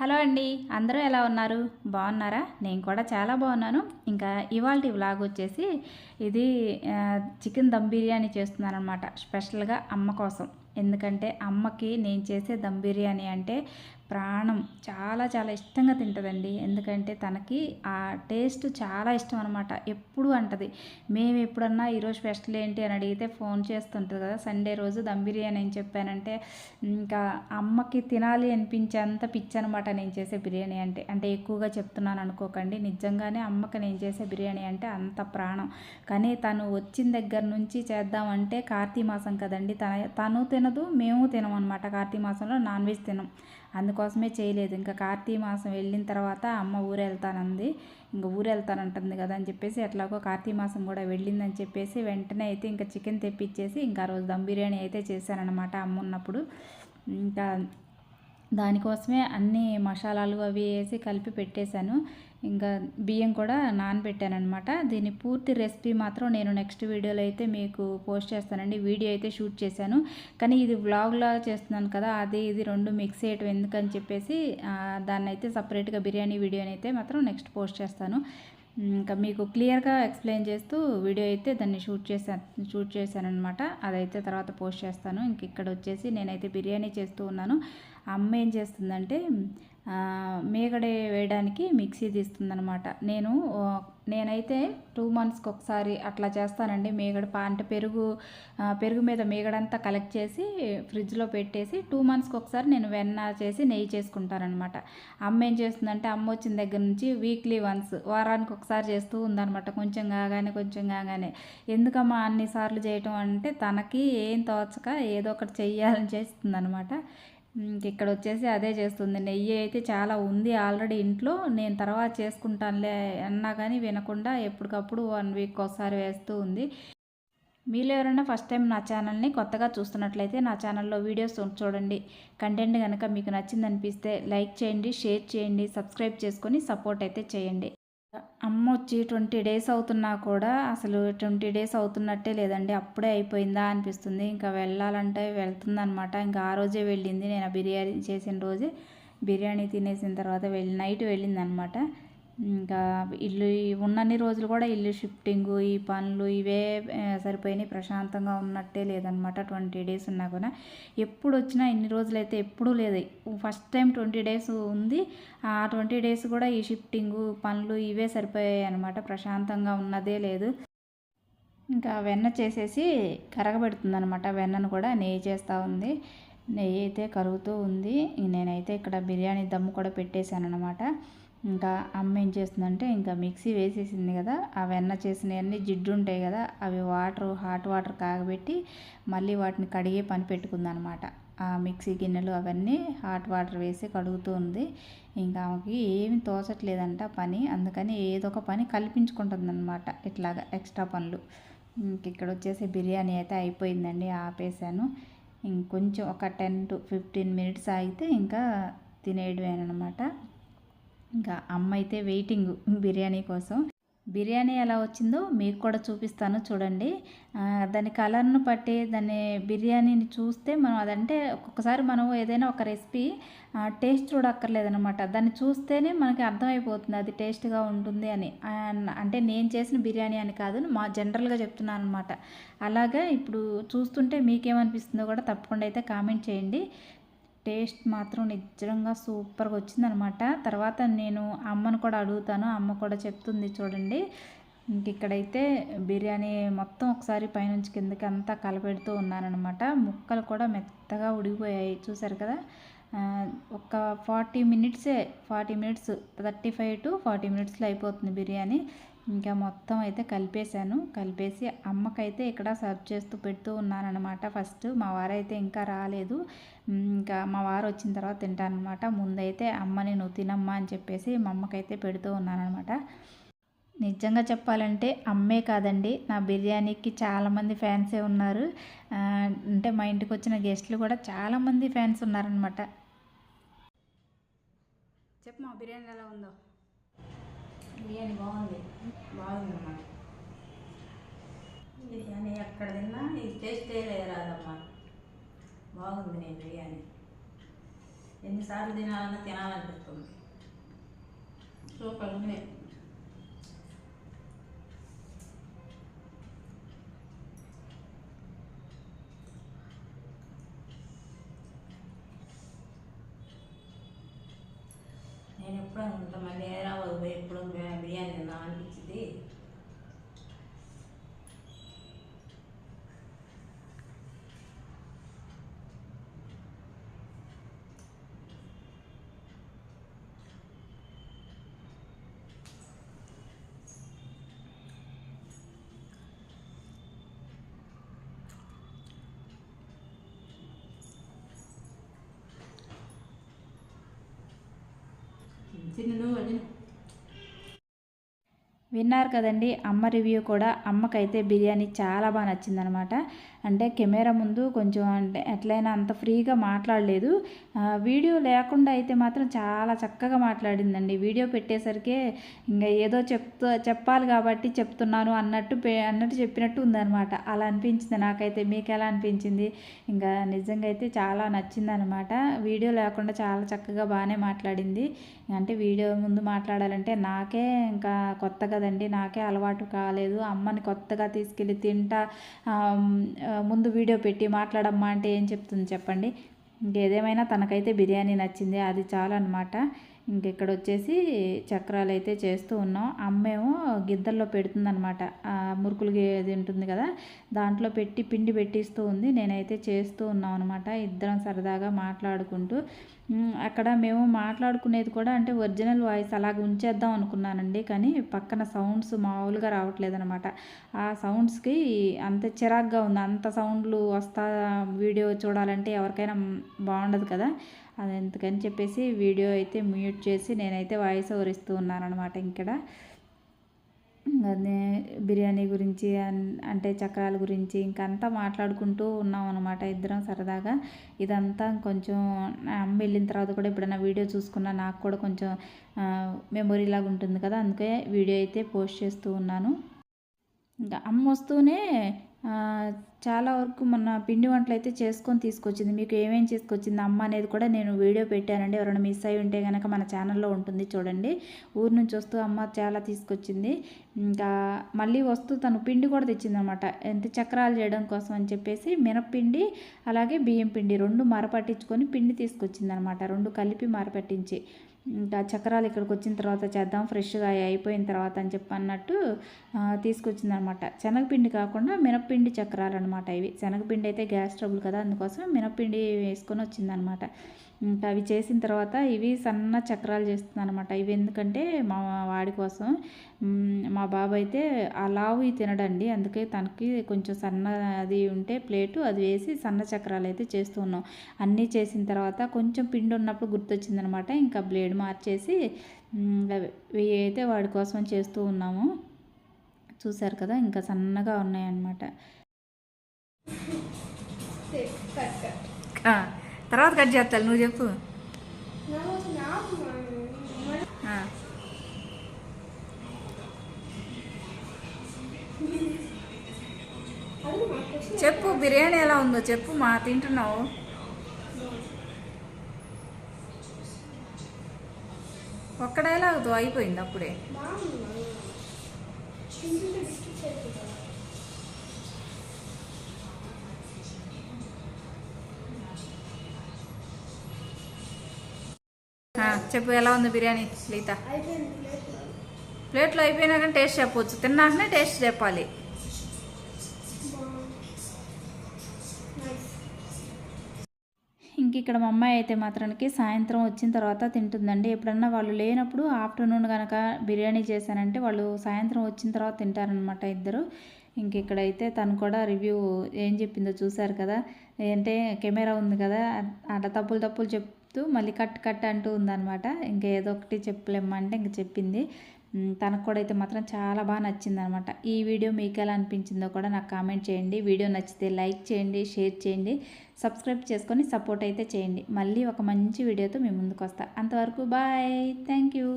Hello అండి అందరూ ఎలా ఉన్నారు? బాగున్నారా? నేను కూడా చాలా బాగున్నాను. ఇంకా ఇవాళ వ్లాగ్ వచ్చేసి ఇది చికెన్ దమ్ బిర్యానీ చేస్తున్నాను అనమాట స్పెషల్గా అమ్మ కోసం. ఎందుకంటే అమ్మకి నేను చేసే దమ్ బిర్యానీ అంటే ప్రాణం చాలా చాలా ఇష్టంగా తింటుందండి. ఎందుకంటే తనకి ఆ టేస్ట్ చాలా ఇష్టం అనమాట ఎప్పుడు అంటది మేము ఎప్పుడన్నా ఈరోజు స్పెషల్ ఏంటి? అని అడిగితే ఫోన్ చేస్తుంటుంది కదా. సండే రోజు దమ్ బిర్యానీ అని చెప్పానంటే ఇంకా అమ్మకి తినాలి అనిపించేంత పిచ్చి అనమాట నేను చేసే బిర్యానీ అంటే. అంటే ఎక్కువగా చెప్తున్నాను అనుకోకండి. నిజంగానే అమ్మకి నేను చేసే బిర్యానీ అంటే అంత ప్రాణం. కానీ తను వచ్చిన దగ్గర నుంచి చేద్దామంటే కార్తీ మాసం కదండి. తన తను తినదు మేము తినం అనమాట కార్తీ మాసంలో నాన్ వెజ్ తినం. అందుకోసమే చేయలేదు. ఇంకా కార్తీక మాసం వెళ్ళిన తర్వాత అమ్మ ఊరు వెళ్తానంది ఇంకా ఊరు వెళ్తానంటుంది కదా అని చెప్పేసి ఎట్లాగో కార్తీక మాసం కూడా వెళ్ళిందని చెప్పేసి వెంటనే అయితే ఇంకా చికెన్ తెప్పించేసి ఇంకా ఆ రోజు దమ్ బిర్యానీ అయితే చేశానన్నమాట అమ్మ ఉన్నప్పుడు. ఇంకా దానికోసమే అన్ని మసాలాలు అవి వేసి కలిపి పెట్టేశాను. ఇంకా బియ్యం కూడా నానబెట్టాను అనమాట దీని పూర్తి రెసిపీ మాత్రం నేను నెక్స్ట్ వీడియోలో అయితే మీకు పోస్ట్ చేస్తానండి. వీడియో అయితే షూట్ చేశాను. కానీ ఇది వ్లాగ్లా చేస్తున్నాను కదా అది ఇది రెండు మిక్స్ చేయటం ఎందుకని చెప్పేసి దాన్ని అయితే సపరేట్గా బిర్యానీ వీడియోని అయితే మాత్రం నెక్స్ట్ పోస్ట్ చేస్తాను. ఇంకా మీకు క్లియర్గా ఎక్స్ప్లెయిన్ చేస్తూ వీడియో అయితే దాన్ని షూట్ చేశాను షూట్ చేశాను అనమాట అదైతే తర్వాత పోస్ట్ చేస్తాను. ఇంక ఇక్కడ వచ్చేసి నేనైతే బిర్యానీ చేస్తూ ఉన్నాను. అమ్మ ఏం చేస్తుందంటే మేగడే వేయడానికి మిక్సీ తీస్తుందనమాట నేను నేనైతే టూ మంత్స్కి ఒకసారి అట్లా చేస్తానండి. మేగడ పా అంటే పెరుగు పెరుగు మీద మేగడంతా కలెక్ట్ చేసి ఫ్రిడ్జ్లో పెట్టేసి టూ మంత్స్కి ఒకసారి నేను వెన్న చేసి నెయ్యి చేసుకుంటానమాట అమ్మ ఏం చేస్తుందంటే అమ్మ వచ్చిన దగ్గర నుంచి వీక్లీ వన్స్ వారానికి ఒకసారి చేస్తూ ఉందనమాట కొంచెం కాగానే కొంచెం కాగానే. ఎందుకమ్మా అన్నిసార్లు చేయటం అంటే తనకి ఏం తోచక ఏదో ఒకటి చెయ్యాలని చేస్తుందనమాట ఇక్కడ వచ్చేసి అదే చేస్తుంది. నెయ్యి అయితే చాలా ఉంది ఆల్రెడీ ఇంట్లో. నేను తర్వాత చేసుకుంటానులే అన్నా కానీ వినకుండా ఎప్పటికప్పుడు వన్ వీక్ ఒకసారి వేస్తూ ఉంది. మీరు ఎవరైనా ఫస్ట్ టైం నా ఛానల్ని కొత్తగా చూస్తున్నట్లయితే నా ఛానల్లో వీడియోస్ చూడండి. కంటెంట్ కనుక మీకు నచ్చింది అనిపిస్తే లైక్ చేయండి షేర్ చేయండి సబ్స్క్రైబ్ చేసుకొని సపోర్ట్ అయితే చేయండి. అమ్మ వచ్చి ట్వంటీ డేస్ అవుతున్నా కూడా అసలు ట్వంటీ డేస్ అవుతున్నట్టే లేదండి. అప్పుడే అయిపోయిందా అనిపిస్తుంది. ఇంకా వెళ్ళాలంటే వెళ్తుందనమాట ఇంకా ఆ రోజే వెళ్ళింది. నేను బిర్యానీ చేసిన రోజే బిర్యానీ తినేసిన తర్వాత వెళ్ళి నైట్ వెళ్ళిందనమాట ఇంకా ఇల్లు ఉన్నన్ని రోజులు కూడా ఇల్లు షిఫ్టింగ్ ఈ పనులు ఇవే సరిపోయినాయి. ప్రశాంతంగా ఉన్నట్టే లేదనమాట ట్వంటీ డేస్ ఉన్నా కూడా. ఎప్పుడు వచ్చినా ఇన్ని రోజులైతే ఎప్పుడూ లేదు. ఫస్ట్ టైం ట్వంటీ డేస్ ఉంది. ఆ ట్వంటీ డేస్ కూడా ఈ షిఫ్టింగ్ పనులు ఇవే సరిపోయాయి అనమాట ప్రశాంతంగా ఉన్నదే లేదు. ఇంకా వెన్న చేసేసి కరగబెడుతుంది అనమాట వెన్నను కూడా నెయ్యి చేస్తూ ఉంది. నెయ్యి అయితే కరుగుతూ ఉంది. నేనైతే ఇక్కడ బిర్యానీ దమ్ము కూడా పెట్టేశాను అనమాట ఇంకా అమ్మ ఏం చేస్తుందంటే ఇంకా మిక్సీ వేసేసింది కదా ఆ వెన్న చేసినవన్నీ జిడ్డు ఉంటాయి కదా అవి వాటర్ హాట్ వాటర్ కాగబెట్టి మళ్ళీ వాటిని కడిగే పని పెట్టుకుందనమాట. ఆ మిక్సీ గిన్నెలు అవన్నీ హాట్ వాటర్ వేసి కడుగుతూ ఉంది. ఇంకా ఆమెకి ఏమి తోచట్లేదంట పని అందుకని ఏదో ఒక పని కల్పించుకుంటుంది అనమాట ఇట్లాగా ఎక్స్ట్రా పనులు. ఇంక ఇక్కడ వచ్చేసి బిర్యానీ అయితే అయిపోయిందండి ఆపేసాను ఇంకొంచెం ఒక టెన్ టు ఫిఫ్టీన్ మినిట్స్ ఆగితే ఇంకా తినేయడమేనమాట. ఇంకా అమ్మ అయితే వెయిటింగ్ బిర్యానీ కోసం. బిర్యానీ ఎలా వచ్చిందో మీకు కూడా చూపిస్తాను చూడండి. దాని కలర్ను బట్టి దాన్ని బిర్యానీని చూస్తే మనం అదంటే ఒక్కొక్కసారి మనం ఏదైనా ఒక రెసిపీ టేస్ట్ చూడక్కర్లేదనమాట దాన్ని చూస్తేనే మనకి అర్థమైపోతుంది అది టేస్ట్గా ఉంటుంది అని. అంటే నేను చేసిన బిర్యానీ అని కాదు మా జనరల్గా చెప్తున్నాను అనమాట అలాగా ఇప్పుడు చూస్తుంటే మీకేమనిపిస్తుందో కూడా తప్పకుండా అయితే కామెంట్ చేయండి. టేస్ట్ మాత్రం నిజంగా సూపర్గా వచ్చిందనమాట. తర్వాత నేను అమ్మను కూడా అడుగుతాను. అమ్మ కూడా చెప్తుంది చూడండి. ఇంక ఇక్కడైతే బిర్యానీ మొత్తం ఒకసారి పైనుంచి కిందకి అంతా కలపెడుతూ ఉన్నానమాట ముక్కలు కూడా మెత్తగా ఉడిగిపోయాయి. చూసారు కదా? ఒక forty మినిట్సే forty minutes thirty five to forty మినిట్స్లో అయిపోతుంది బిర్యానీ. ఇంకా మొత్తం అయితే కలిపేశాను. కలిపేసి అమ్మకైతే ఇక్కడ సర్వ్ చేస్తూ పెడుతూ ఉన్నానమాట ఫస్ట్ మా వారైతే ఇంకా రాలేదు. ఇంకా మా వారు వచ్చిన తర్వాత తింటానమాట ముందైతే అమ్మని నువ్వు తినమ్మా అని చెప్పేసి మా అమ్మకైతే పెడుతూ ఉన్నానన్నమాట. నిజంగా చెప్పాలంటే అమ్మే కాదండి. నా బిర్యానీకి చాలామంది ఫ్యాన్సే ఉన్నారు. అంటే మా ఇంటికి వచ్చిన గెస్ట్లు కూడా చాలామంది ఫ్యాన్స్ ఉన్నారనమాట చెప్పు మా బిర్యానీ ఎలా ఉందో. బిర్యానీ బాగుంది. బాగుంది అన్నమాట బిర్యానీ ఎక్కడ తిన్నా ఈ టేస్టే రాదమ్మా బాగుంది నేను బిర్యానీ. ఎన్నిసార్లు తినాలన్నా తినాలనిపిస్తుంది. సూపర్ ఉంది. నేను ఎప్పుడు అనుకుంటా మళ్ళీ హైదరాబాద్ పోయి ఎప్పుడు బిర్యానీ తిందాం అనిపించింది చిన్న నువ్వు వదిన విన్నారు కదండి అమ్మ రివ్యూ కూడా అమ్మకైతే బిర్యానీ చాలా బాగా నచ్చిందనమాట. అంటే కెమెరా ముందు కొంచెం అంటే ఎట్లయినా అంత ఫ్రీగా మాట్లాడలేదు. వీడియో లేకుండా అయితే మాత్రం చాలా చక్కగా మాట్లాడిందండి. వీడియో పెట్టేసరికి ఇంకా ఏదో చెప్తూ చెప్పాలి కాబట్టి చెప్తున్నాను అన్నట్టు అన్నట్టు చెప్పినట్టు ఉందనమాట. అలా అనిపించింది నాకైతే. మీకు ఎలా అనిపించింది? ఇంకా నిజంగా అయితే చాలా నచ్చిందనమాట. వీడియో లేకుండా చాలా చక్కగా బాగానే మాట్లాడింది. అంటే వీడియో ముందు మాట్లాడాలంటే నాకే ఇంకా కొత్తగా కదండి నాకే అలవాటు కాలేదు. అమ్మని కొత్తగా తీసుకెళ్ళి తింటా ముందు వీడియో పెట్టి మాట్లాడమ్మా అంటే ఏం చెప్తుంది చెప్పండి? ఇంకేదేమైనా తనకైతే బిర్యానీ నచ్చింది అది చాలు అనమాట ఇక్కడ వచ్చేసి చక్రాలు అయితే చేస్తూ ఉన్నాం. అమ్మేమో గిద్దల్లో పెడుతుందనమాట మురుకులు అది ఉంటుంది కదా దాంట్లో పెట్టి పిండి పెట్టిస్తూ ఉంది. నేనైతే చేస్తూ ఉన్నాం అనమాట ఇద్దరం సరదాగా మాట్లాడుకుంటూ. అక్కడ మేము మాట్లాడుకునేది కూడా అంటే ఒరిజినల్ వాయిస్ అలాగ ఉంచేద్దాం అనుకున్నానండి. కానీ పక్కన సౌండ్స్ మామూలుగా రావట్లేదనమాట ఆ సౌండ్స్కి అంత చిరాగ్గా ఉంది. అంత సౌండ్లు వస్తా వీడియో చూడాలంటే ఎవరికైనా బాగుండదు కదా. అది ఎందుకని చెప్పేసి వీడియో అయితే మ్యూట్ చేసి నేనైతే వాయిస్ ఓవర్ ఇస్తూ ఉన్నాను అనమాట ఇక్కడ బిర్యానీ గురించి అన్- అంటే చక్రాల గురించి ఇంకంతా మాట్లాడుకుంటూ ఉన్నాం అనమాట ఇద్దరం సరదాగా. ఇదంతా కొంచెం అమ్మ వెళ్ళిన తర్వాత కూడా ఎప్పుడైనా వీడియో చూసుకున్నా నాకు కూడా కొంచెం మెమొరీ లాగా ఉంటుంది కదా అందుకే వీడియో అయితే పోస్ట్ చేస్తూ ఉన్నాను. ఇంకా అమ్మ వస్తూనే చాలా వరకు మొన్న పిండి వంటలు అయితే చేసుకొని తీసుకొచ్చింది. మీకు ఏమేమి చేసుకొచ్చింది అమ్మ అనేది కూడా నేను వీడియో పెట్టానండి. ఎవరైనా మిస్ అయి ఉంటే కనుక మన ఛానల్లో ఉంటుంది చూడండి. ఊరు నుంచి వస్తూ అమ్మ చాలా తీసుకొచ్చింది. ఇంకా మళ్ళీ వస్తూ తను పిండి కూడా తెచ్చిందనమాట. ఎంత చక్రాలు చేయడం కోసం అని చెప్పేసి మినప్పిండి అలాగే బియ్యం పిండి రెండు మరపట్టించుకొని పిండి తీసుకొచ్చిందనమాట. రెండు కలిపి మరపట్టించి. ఇంకా చక్రాలు ఇక్కడికి వచ్చిన తర్వాత చేద్దాం ఫ్రెష్గా అయిపోయిన తర్వాత అని చెప్పి అన్నట్టు తీసుకొచ్చింది అనమాట శనగపిండి కాకుండా మినప్పిండి చక్రాలు అనమాట ఇవి. శనగపిండి అయితే గ్యాస్ ట్రబుల్ కదా అందుకోసం మినప్పిండి వేసుకొని వచ్చిందనమాట. ఇంకా అవి చేసిన తర్వాత ఇవి సన్న చక్రాలు చేస్తుంది అనమాట ఇవి ఎందుకంటే మా వాడి కోసం. మ్, బాబు అయితే ఆ లావు తినడండి. అందుకే తనకి కొంచెం సన్న అది ఉంటే ప్లేటు అది వేసి సన్న చక్రాలు అయితే చేస్తూ ఉన్నాం. అన్నీ చేసిన తర్వాత కొంచెం పిండి ఉన్నప్పుడు గుర్తొచ్చిందనమాట ఇంకా బ్లేడ్ మార్చేసి ఇవి అయితే వాడి కోసం చేస్తూ ఉన్నాము. చూసారు కదా ఇంకా సన్నగా ఉన్నాయన్నమాట. తర్వాత కట్ చేస్తాను నువ్వు చెప్పు. చెప్పు బిర్యానీ ఎలా ఉందో చెప్పు మా తింటున్నావు. ఒక్క డైలాగ్తో అయిపోయింది అప్పుడే. చెప్పు ఎలా ఉంది బిర్యానీ లీత? ప్లేట్లో అయిపోయినాక టేస్ట్ చెప్పవచ్చు తిన్నాకనే టేస్ట్ చెప్పాలి. ఇంక ఇక్కడ మా అమ్మాయి అయితే మాత్రానికి సాయంత్రం వచ్చిన తర్వాత తింటుందండి. ఎప్పుడన్నా వాళ్ళు లేనప్పుడు ఆఫ్టర్నూన్ కనుక బిర్యానీ చేశానంటే వాళ్ళు సాయంత్రం వచ్చిన తర్వాత తింటారనమాట ఇద్దరు. ఇంక ఇక్కడైతే తను కూడా రివ్యూ ఏం చెప్పిందో చూశారు కదా. అంటే కెమెరా ఉంది కదా అట్లా తప్పులు తప్పులు చెప్తూ మళ్ళీ కట్ కట్ అంటూ ఉందన్నమాట. ఇంకా ఏదో ఒకటి చెప్పలేమంటే ఇంక చెప్పింది. తనకు కూడా అయితే మాత్రం చాలా బాగా నచ్చింది అనమాట ఈ వీడియో మీకు ఎలా అనిపించిందో కూడా నాకు కామెంట్ చేయండి. వీడియో నచ్చితే లైక్ చేయండి షేర్ చేయండి సబ్స్క్రైబ్ చేసుకొని సపోర్ట్ అయితే చేయండి. మళ్ళీ ఒక మంచి వీడియోతో మీ ముందుకు వస్తా. అంతవరకు బాయ్. Thank you.